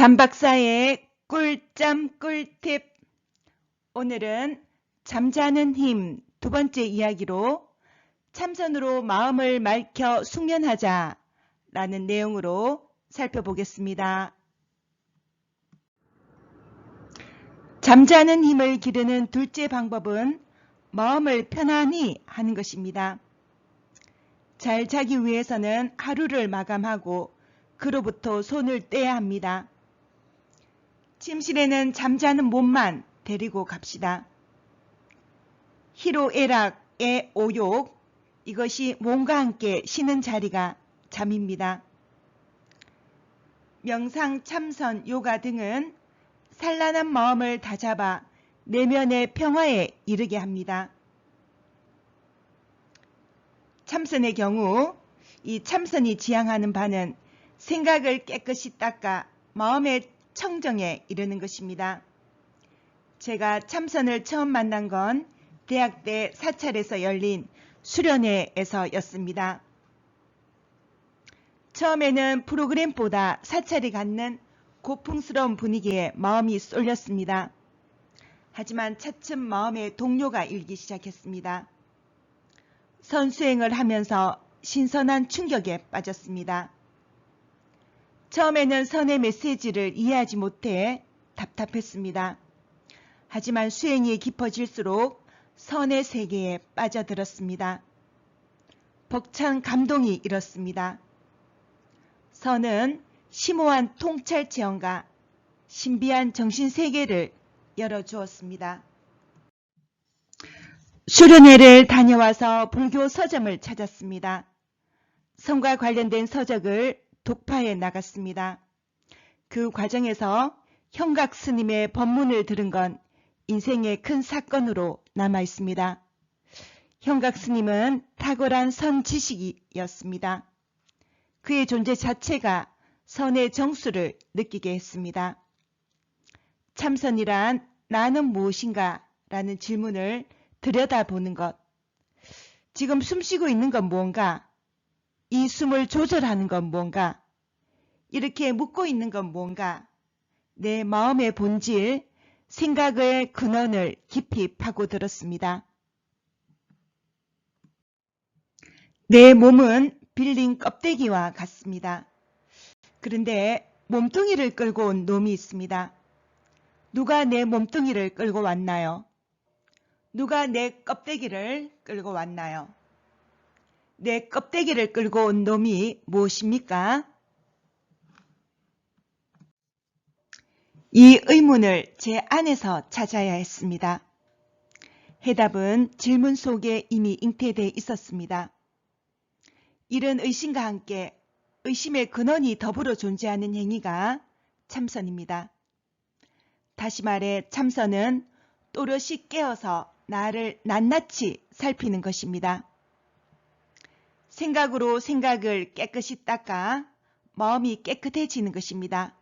잠박사의 꿀잠 꿀팁. 오늘은 잠자는 힘 두 번째 이야기로 참선으로 마음을 맑혀 숙면하자 라는 내용으로 살펴보겠습니다. 잠자는 힘을 기르는 둘째 방법은 마음을 편안히 하는 것입니다. 잘 자기 위해서는 하루를 마감하고 그로부터 손을 떼야 합니다. 침실에는 잠자는 몸만 데리고 갑시다. 희로애락의 오욕, 이것이 몸과 함께 쉬는 자리가 잠입니다. 명상, 참선, 요가 등은 산란한 마음을 다잡아 내면의 평화에 이르게 합니다. 참선의 경우 이 참선이 지향하는 바는 생각을 깨끗이 닦아 마음의 청정에 이르는 것입니다. 제가 참선을 처음 만난 건 대학 때 사찰에서 열린 수련회에서였습니다. 처음에는 프로그램보다 사찰이 갖는 고풍스러운 분위기에 마음이 쏠렸습니다. 하지만 차츰 마음의 동료가 일기 시작했습니다. 선수행을 하면서 신선한 충격에 빠졌습니다. 처음에는 선의 메시지를 이해하지 못해 답답했습니다. 하지만 수행이 깊어질수록 선의 세계에 빠져들었습니다. 벅찬 감동이 일었습니다. 선은 심오한 통찰 체험과 신비한 정신 세계를 열어주었습니다. 수련회를 다녀와서 불교 서점을 찾았습니다. 선과 관련된 서적을 독파해 나갔습니다. 그 과정에서 형각 스님의 법문을 들은 건 인생의 큰 사건으로 남아 있습니다. 형각 스님은 탁월한 선 지식이었습니다. 그의 존재 자체가 선의 정수를 느끼게 했습니다. 참선이란 나는 무엇인가? 라는 질문을 들여다보는 것. 지금 숨쉬고 있는 건 무언가? 이 숨을 조절하는 건 뭔가? 이렇게 묻고 있는 건 뭔가? 내 마음의 본질, 생각의 근원을 깊이 파고들었습니다. 내 몸은 빌린 껍데기와 같습니다. 그런데 몸뚱이를 끌고 온 놈이 있습니다. 누가 내 몸뚱이를 끌고 왔나요? 누가 내 껍데기를 끌고 왔나요? 내 껍데기를 끌고 온 놈이 무엇입니까? 이 의문을 제 안에서 찾아야 했습니다. 해답은 질문 속에 이미 잉태되어 있었습니다. 이런 의심과 함께 의심의 근원이 더불어 존재하는 행위가 참선입니다. 다시 말해 참선은 또렷이 깨어서 나를 낱낱이 살피는 것입니다. 생각으로 생각을 깨끗이 닦아 마음이 깨끗해지는 것입니다.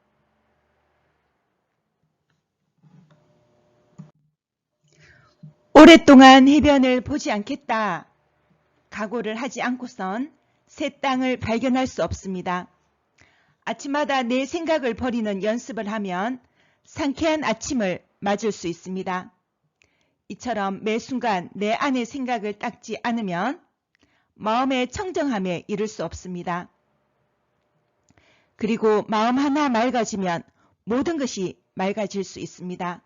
오랫동안 해변을 보지 않겠다. 각오를 하지 않고선 새 땅을 발견할 수 없습니다. 아침마다 내 생각을 버리는 연습을 하면 상쾌한 아침을 맞을 수 있습니다. 이처럼 매 순간 내 안의 생각을 닦지 않으면 마음의 청정함에 이를 수 없습니다. 그리고 마음 하나 맑아지면 모든 것이 맑아질 수 있습니다.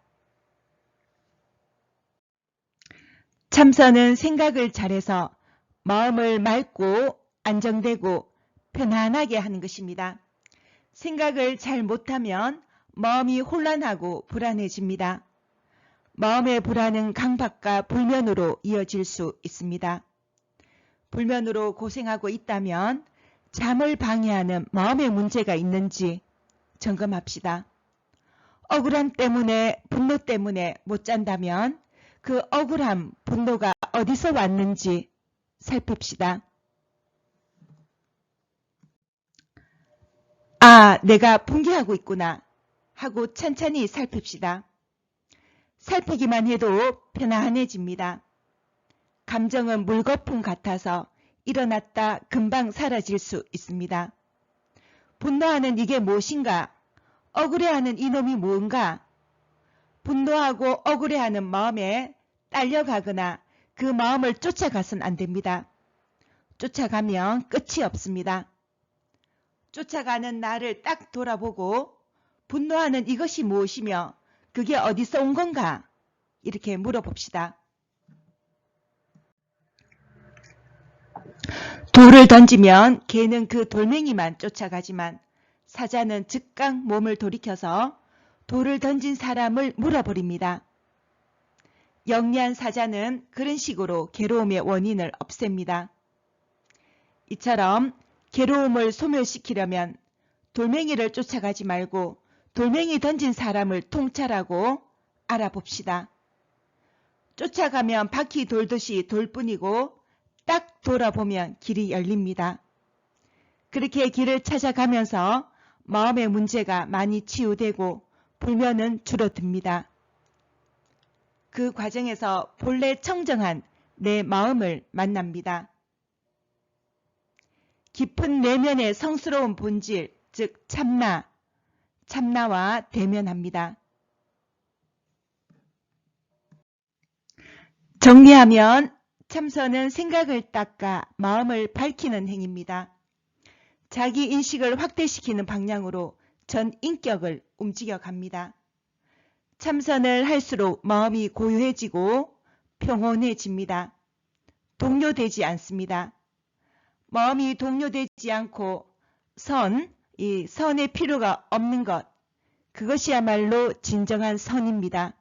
참선은 생각을 잘해서 마음을 맑고 안정되고 편안하게 하는 것입니다. 생각을 잘 못하면 마음이 혼란하고 불안해집니다. 마음의 불안은 강박과 불면으로 이어질 수 있습니다. 불면으로 고생하고 있다면 잠을 방해하는 마음의 문제가 있는지 점검합시다. 억울함 때문에 분노 때문에 못 잔다면 그 억울함, 분노가 어디서 왔는지 살핍시다. 아, 내가 분개하고 있구나 하고 천천히 살핍시다. 살피기만 해도 편안해집니다. 감정은 물거품 같아서 일어났다 금방 사라질 수 있습니다. 분노하는 이게 무엇인가? 억울해하는 이놈이 무언가? 분노하고 억울해하는 마음에 딸려가거나 그 마음을 쫓아가선 안 됩니다. 쫓아가면 끝이 없습니다. 쫓아가는 나를 딱 돌아보고 분노하는 이것이 무엇이며 그게 어디서 온 건가? 이렇게 물어봅시다. 돌을 던지면 개는 그 돌멩이만 쫓아가지만 사자는 즉각 몸을 돌이켜서 돌을 던진 사람을 물어버립니다. 영리한 사자는 그런 식으로 괴로움의 원인을 없앱니다. 이처럼 괴로움을 소멸시키려면 돌멩이를 쫓아가지 말고 돌멩이 던진 사람을 통찰하고 알아봅시다. 쫓아가면 바퀴 돌듯이 돌뿐이고 딱 돌아보면 길이 열립니다. 그렇게 길을 찾아가면서 마음의 문제가 많이 치유되고 불면은 줄어듭니다. 그 과정에서 본래 청정한 내 마음을 만납니다. 깊은 내면의 성스러운 본질, 즉 참나, 참나와 대면합니다. 정리하면 참선은 생각을 닦아 마음을 밝히는 행위입니다. 자기 인식을 확대시키는 방향으로 전 인격을 움직여 갑니다. 참선을 할수록 마음이 고요해지고 평온해집니다. 동요되지 않습니다. 마음이 동요되지 않고 선, 이 선의 필요가 없는 것, 그것이야말로 진정한 선입니다.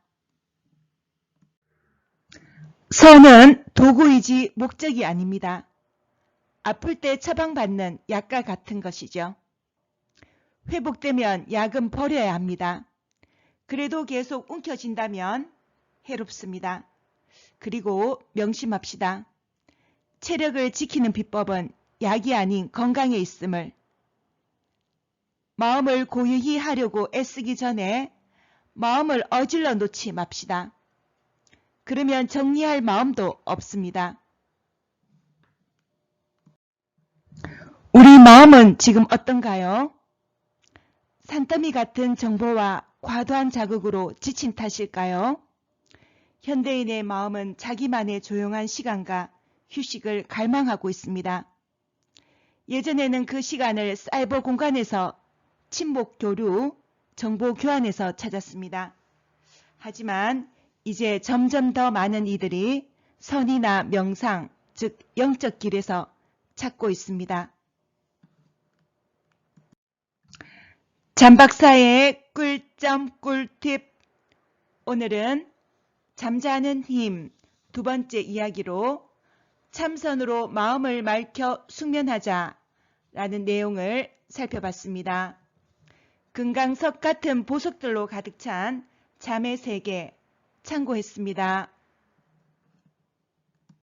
선은 도구이지 목적이 아닙니다. 아플 때 처방받는 약과 같은 것이죠. 회복되면 약은 버려야 합니다. 그래도 계속 움켜진다면 해롭습니다. 그리고 명심합시다. 체력을 지키는 비법은 약이 아닌 건강에 있음을 마음을 고유히 하려고 애쓰기 전에 마음을 어질러 놓지 맙시다. 그러면 정리할 마음도 없습니다. 우리 마음은 지금 어떤가요? 산더미 같은 정보와 과도한 자극으로 지친 탓일까요? 현대인의 마음은 자기만의 조용한 시간과 휴식을 갈망하고 있습니다. 예전에는 그 시간을 사이버 공간에서 친목 교류, 정보 교환에서 찾았습니다. 하지만 이제 점점 더 많은 이들이 선이나 명상, 즉 영적 길에서 찾고 있습니다. 잠박사의 꿀점 꿀팁 오늘은 잠자는 힘 두 번째 이야기로 참선으로 마음을 맑혀 숙면하자 라는 내용을 살펴봤습니다. 금강석 같은 보석들로 가득 찬 잠의 세계 참고했습니다.